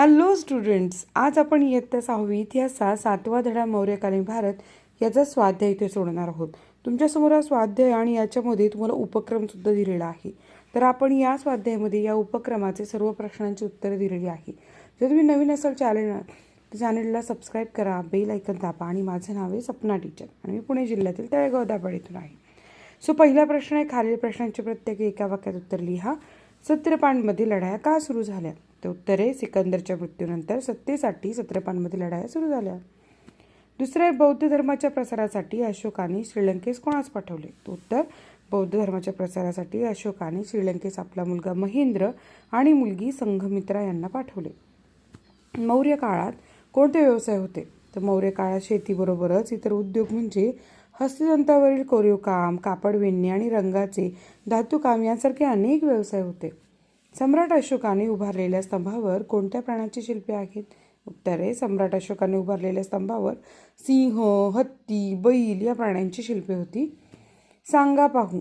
Hello students आज आपण इयत्ता सहावी इतिहासात सातवा धडा मौर्यकालीन भारत याचा स्वाध्याय इथे सोडणार आहोत. तुमच्यासमोर हा स्वाध्याय आणि याच्यामध्ये तुम्हाला उपक्रमसुद्धा दिलेला आहे. तर आपण या स्वाध्यायामध्ये या उपक्रमाचे सर्व प्रश्नांची उत्तरे दिलेली आहे. जर तुम्ही नवीन असाल चॅनल चॅनलला सबस्क्राईब करा बेल ऐकन दाबा आणि माझं नाव आहे सपना टीचर आणि मी पुणे जिल्ह्यातील तळेगाव दाबाड इथून आहे. सो पहिला प्रश्न आहे खालील प्रश्नांची प्रत्येक एका वाक्यात उत्तर लिहा. सत्रपांमध्ये लढाया का सुरू झाल्या? तर उत्तरे सिकंदरच्या मृत्यूनंतर सत्तेसाठी सत्रपांमध्ये लढाया सुरू झाल्या. दुसऱ्या बौद्ध धर्माच्या प्रसारासाठी अशोकाने श्रीलंकेस कोणास पाठवले? उत्तर बौद्ध धर्माच्या प्रसारासाठी अशोकाने श्रीलंकेस आपला मुलगा महेंद्र आणि मुलगी संघमित्रा यांना पाठवले. मौर्य काळात कोणते व्यवसाय होते? तर मौर्य काळात शेतीबरोबरच इतर उद्योग म्हणजे हस्तदंतावरील कोरीव काम कापड विणणे आणि रंगाचे धातुकाम यांसारखे अनेक व्यवसाय होते. सम्राट अशोकाने उभारलेल्या स्तंभावर कोणत्या प्राण्याची शिल्पे आहेत? उत्तर आहे सम्राट अशोकाने उभारलेल्या स्तंभावर सिंह हत्ती बैल या प्राण्यांची शिल्पे होती. सांगा पाहू.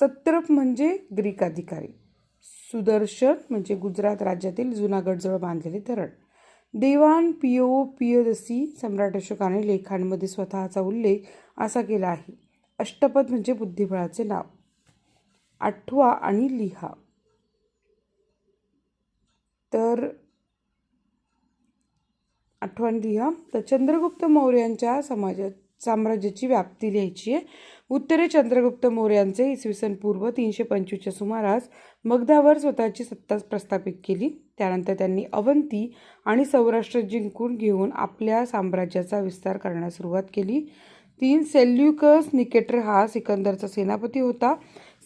सत्रप म्हणजे ग्रीक अधिकारी. सुदर्शन म्हणजे गुजरात राज्यातील जुनागडजवळ बांधलेले धरण देवान पियो पियदसी सम्राट अशोकाने लेखांमध्ये स्वतःचा उल्लेख असा केला आहे. अष्टपद म्हणजे बुद्धिबळाचे नाव. आठवा आणि लिहा. तर आठवण लिहा. तर चंद्रगुप्त मौर्यांच्या समाजात साम्राज्याची व्याप्ती लिहायची आहे. उत्तरे चंद्रगुप्त मौर्यांचे इसवी सन पूर्व तीनशे पंचवीसच्या सुमारास मगधावर स्वतःची सत्ता प्रस्थापित केली. त्यानंतर त्यांनी अवंती आणि सौराष्ट्र जिंकून घेऊन आपल्या साम्राज्याचा विस्तार करण्यास सुरुवात केली. तीन सेल्युकस निकेटर हा सिकंदरचा सेनापती होता.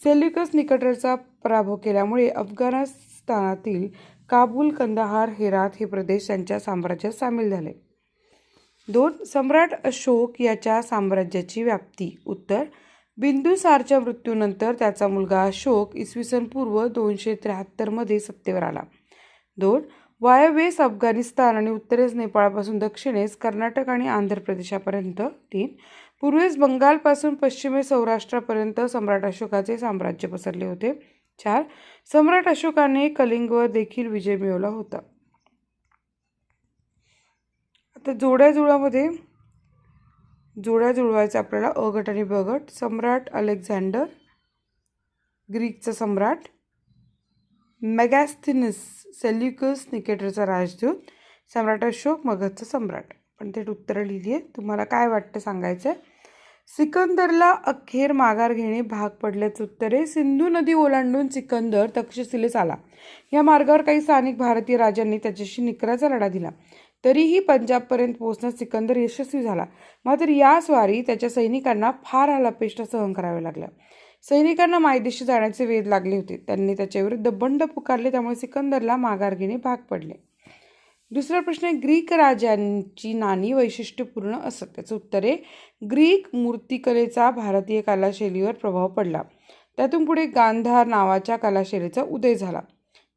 सेल्युकस निकेटरचा पराभव केल्यामुळे अफगाणिस्तानातील काबूल कंदाहार हेरात हे प्रदेश त्यांच्या साम्राज्यात सामील झाले. दोन सम्राट अशोक याच्या साम्राज्याची व्याप्ती. उत्तर बिंदुसारच्या मृत्यूनंतर त्याचा मुलगा अशोक इसवी सन पूर्व दोनशे त्र्याहत्तरमध्ये सत्तेवर आला. दोन वायव्येस अफगाणिस्तान आणि उत्तरेस नेपाळपासून दक्षिणेस कर्नाटक आणि आंध्र प्रदेशापर्यंत तीन पूर्वेस बंगालपासून पश्चिमे सौराष्ट्रापर्यंत सम्राट अशोकाचे साम्राज्य पसरले होते. चार सम्राट अशोकाने कलिंगवर देखील विजय मिळवला होता. आता जोड्या जुळामध्ये जोड्या जुळवायचं आपल्याला अ गट आणि बगट सम्राट अलेक्झांडर ग्रीकचा सम्राट मेगॅस्थिनस सेल्युकस निकेटरचा राजदूत सम्राट अशोक मगधचा सम्राट. पण ते उत्तरं लिहिली आहे तुम्हाला काय वाटतं सांगायचं आहे सिकंदरला अखेर माघार घेणे भाग पडल्याचं उत्तरे सिंधू नदी ओलांडून सिकंदर तक्षशिलेस आला. या मार्गावर काही स्थानिक भारतीय राजांनी त्याच्याशी निकराचा लढा दिला. तरीही पंजाबपर्यंत पोहोचण्यात सिकंदर यशस्वी झाला. मात्र या स्वारी त्याच्या सैनिकांना फार हालापेष्ट सहन करावे लागल्या. सैनिकांना मायदेशी जाण्याचे वेध लागले होते. त्यांनी त्याच्याविरुद्ध बंड पुकारले त्यामुळे सिकंदरला माघार घेणे भाग पडले. दुसरा प्रश्न आहे ग्रीक राजांची नाणी वैशिष्ट्यपूर्ण असत. त्याचं उत्तर आहे ग्रीक मूर्तिकलेचा भारतीय कलाशैलीवर प्रभाव पडला. त्यातून पुढे गांधार नावाच्या कलाशैलीचा उदय झाला.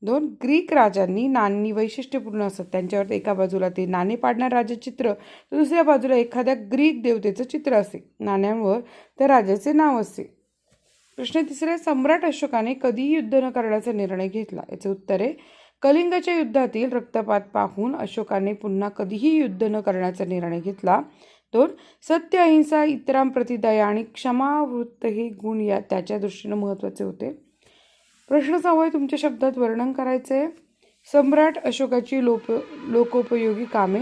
दोन ग्रीक राजांनी नाणी वैशिष्ट्यपूर्ण असत. त्यांच्यावर एका बाजूला ते नाणे पाडणारे राजचित्र तर दुसऱ्या बाजूला एखाद्या ग्रीक देवतेचं चित्र असे. नाण्यांवर त्या राजाचे नाव असे. प्रश्न तिसरा सम्राट अशोकाने कधीही युद्ध न करण्याचा निर्णय घेतला. याचे उत्तर आहे कलिंगच्या युद्धातील रक्तपात पाहून अशोकाने पुन्हा कधीही युद्ध न करण्याचा निर्णय घेतला. दोन सत्य अहिंसा इतरांप्रती दया आणि क्षमावृत्त हे गुण या त्याच्या दृष्टीनं महत्त्वाचे होते. प्रश्न सवय तुमच्या शब्दात वर्णन करायचे सम्राट अशोकाची लोप लोकोपयोगी कामे.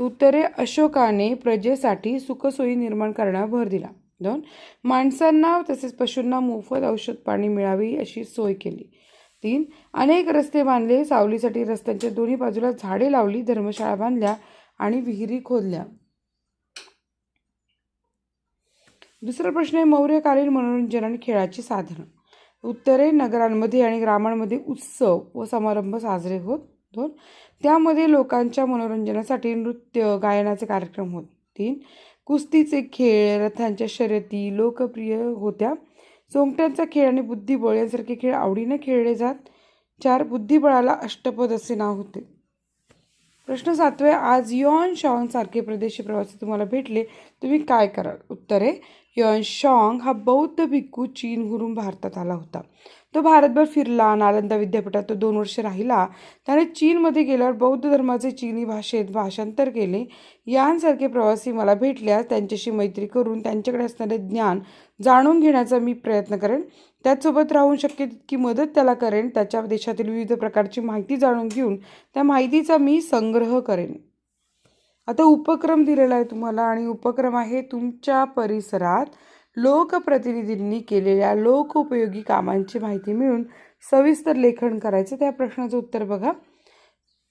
उत्तरे अशोकाने प्रजेसाठी सुखसोयी निर्माण करण्यावर भर दिला. दोन माणसांना तसेच पशूंना मोफत औषध पाणी मिळावी अशी सोय केली. तीन अनेक रस्ते बांधले सावलीसाठी रस्त्यांच्या दोन्ही बाजूला झाडे लावली धर्मशाळा बांधल्या आणि विहिरी खोदल्या. दुसरा प्रश्न आहे मौर्यकालीन मनोरंजन आणि खेळाची साधनं. उत्तरे नगरांमध्ये आणि ग्रामांमध्ये उत्सव व समारंभ साजरे होत दोन. त्यामध्ये लोकांच्या मनोरंजनासाठी नृत्य गायनाचे कार्यक्रम होत तीन. कुस्तीचे खेळ रथांच्या शर्यती लोकप्रिय होत्या. चोंगट्यांचा खेळ आणि बुद्धिबळ यांसारखे खेळ आवडीने खेळले जात. चार बुद्धिबळाला अष्टपद असे नाव होते. प्रश्न सातवे आज यॉन शॉन सारखे प्रदेशी प्रवासी तुम्हाला भेटले. तुम्ही काय कराल? उत्तर आहे हा बौद्ध भिक्खू चीनवरून भारतात आला होता. तो भारतभर फिरला नालंदा विद्यापीठात तो दोन वर्ष राहिला. त्याने चीनमध्ये गेल्यावर बौद्ध धर्माचे चीनी भाषेत भाषांतर केले. यांसारखे प्रवासी मला भेटल्यास त्यांच्याशी मैत्री करून त्यांच्याकडे असणारे ज्ञान जाणून घेण्याचा मी प्रयत्न करेन. त्याचसोबत राहून शक्य तितकी मदत त्याला करेन. त्याच्या देशातील विविध प्रकारची माहिती जाणून घेऊन त्या माहितीचा मी संग्रह करेन. आता उपक्रम दिलेला आहे तुम्हाला आणि उपक्रम आहे तुमच्या परिसरात लोकप्रतिनिधींनी केलेल्या लोकउपयोगी कामांची माहिती मिळून सविस्तर लेखन करायचं. त्या प्रश्नाचं उत्तर बघा.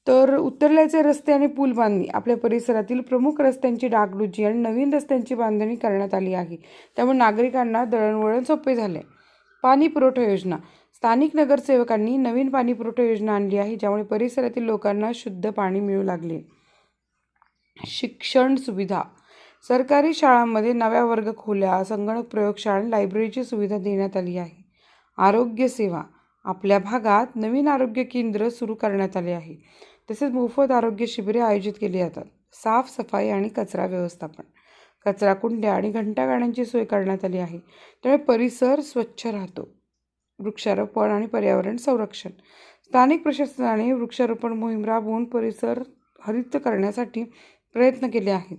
तर उत्तरल्याचे रस्ते आणि पूल बांधणी. आपल्या परिसरातील प्रमुख रस्त्यांची डागडुजी आणि नवीन रस्त्यांची बांधणी करण्यात आली आहे. त्यामुळे नागरिकांना दळणवळण सोपे झाले. पाणी पुरवठा योजना. स्थानिक नगरसेवकांनी नवीन पाणी पुरवठा योजना आणली आहे ज्यामुळे परिसरातील लोकांना शुद्ध पाणी मिळू लागले. शिक्षण सुविधा. सरकारी शाळांमध्ये नव्या वर्ग खोल्या संगणक प्रयोगशाळा लायब्ररीची सुविधा देण्यात आली आहे. आरोग्यसेवा आपल्या भागात नवीन आरोग्य केंद्र सुरू करण्यात आले आहे. तसेच मोफत आरोग्य शिबिरे आयोजित केली जातात. साफसफाई आणि कचरा व्यवस्थापन. कचरा कुंड्या आणि घंटागाड्यांची सोय करण्यात आली आहे. त्यामुळे परिसर स्वच्छ राहतो. वृक्षारोपण आणि पर्यावरण संरक्षण. स्थानिक प्रशासनाने वृक्षारोपण मोहीम राबवून परिसर हरित करण्यासाठी प्रयत्न केले आहेत.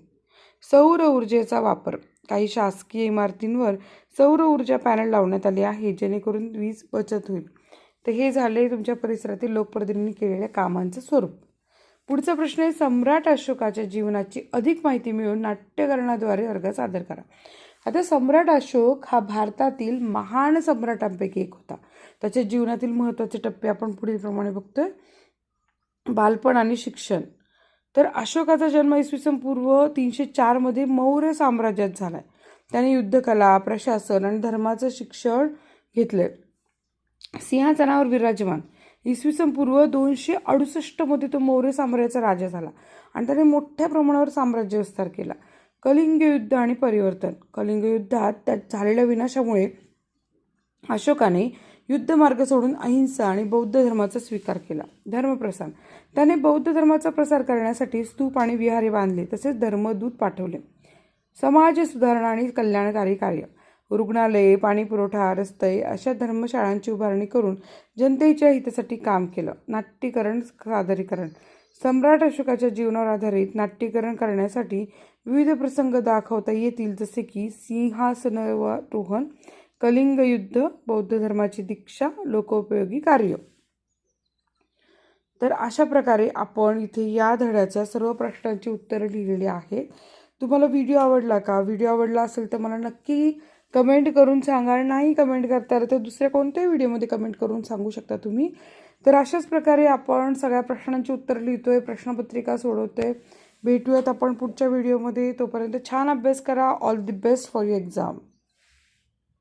सौर ऊर्जेचा वापर. काही शासकीय इमारतींवर सौर ऊर्जा पॅनल लावण्यात आले आहे जेणेकरून वीज बचत होईल. तर हे झाले तुमच्या परिसरातील लोकप्रतिनिधींनी केलेल्या कामांचं स्वरूप. पुढचा प्रश्न आहे सम्राट अशोकाच्या जीवनाची अधिक माहिती मिळवून नाट्यकरणाद्वारे वर्ग सादर करा. आता सम्राट अशोक हा भारतातील महान सम्राटांपैकी एक होता. त्याच्या जीवनातील महत्त्वाचे टप्पे आपण पुढीलप्रमाणे बघतोय. बालपण आणि शिक्षण. तर अशोकाचा जन्म इसवी सन पूर्व तीनशे चारमध्ये मौर्य साम्राज्यात झाला आहे त्याने युद्धकला प्रशासन आणि धर्माचं शिक्षण घेतलं सिंहासनावर विराजमान. इसवी सन पूर्व दोनशे अडुसष्टमध्ये तो मौर्य साम्राज्याचा राजा झाला आणि त्याने मोठ्या प्रमाणावर साम्राज्य विस्तार केला. कलिंग युद्ध आणि परिवर्तन. कलिंग युद्धात त्यात झालेल्या विनाशामुळे अशोकाने युद्धमार्ग सोडून अहिंसा आणि बौद्ध धर्माचा स्वीकार केला. धर्मप्रसार. त्याने बौद्ध धर्माचा प्रसार करण्यासाठी स्तूप आणि विहारे बांधले तसेच धर्मदूत पाठवले. समाज सुधारणा आणि कल्याणकारी कार्य. रुग्णालये पाणीपुरवठा रस्ते अशा धर्मशाळांची उभारणी करून जनतेच्या हितासाठी काम केलं. नाट्यकरण सादरीकरण. सम्राट अशोकाच्या जीवनावर आधारित नाट्यकरण करण्यासाठी विविध प्रसंग दाखवता येतील जसे की सिंहासनारोहण कलिंग युद्ध बौद्ध धर्माची दीक्षा लोकोपयोगी कार्य. तर अशा प्रकारे आपण इथे या धड्याच्या सर्व प्रश्नांची उत्तरं लिहिलेली आहेत. तुम्हाला व्हिडिओ आवडला का? व्हिडिओ आवडला असेल तर मला नक्की कमेंट करून सांगा. नाही कमेंट करता आलं तर दुसऱ्या कोणत्याही व्हिडिओमध्ये कमेंट करून सांगू शकता तुम्ही. तर अशाच प्रकारे आपण सगळ्या प्रश्नांची उत्तरं लिहितोय प्रश्नपत्रिका सोडवतोय. भेटूयात आपण पुढच्या व्हिडिओमध्ये तोपर्यंत छान अभ्यास करा. All the best for your exam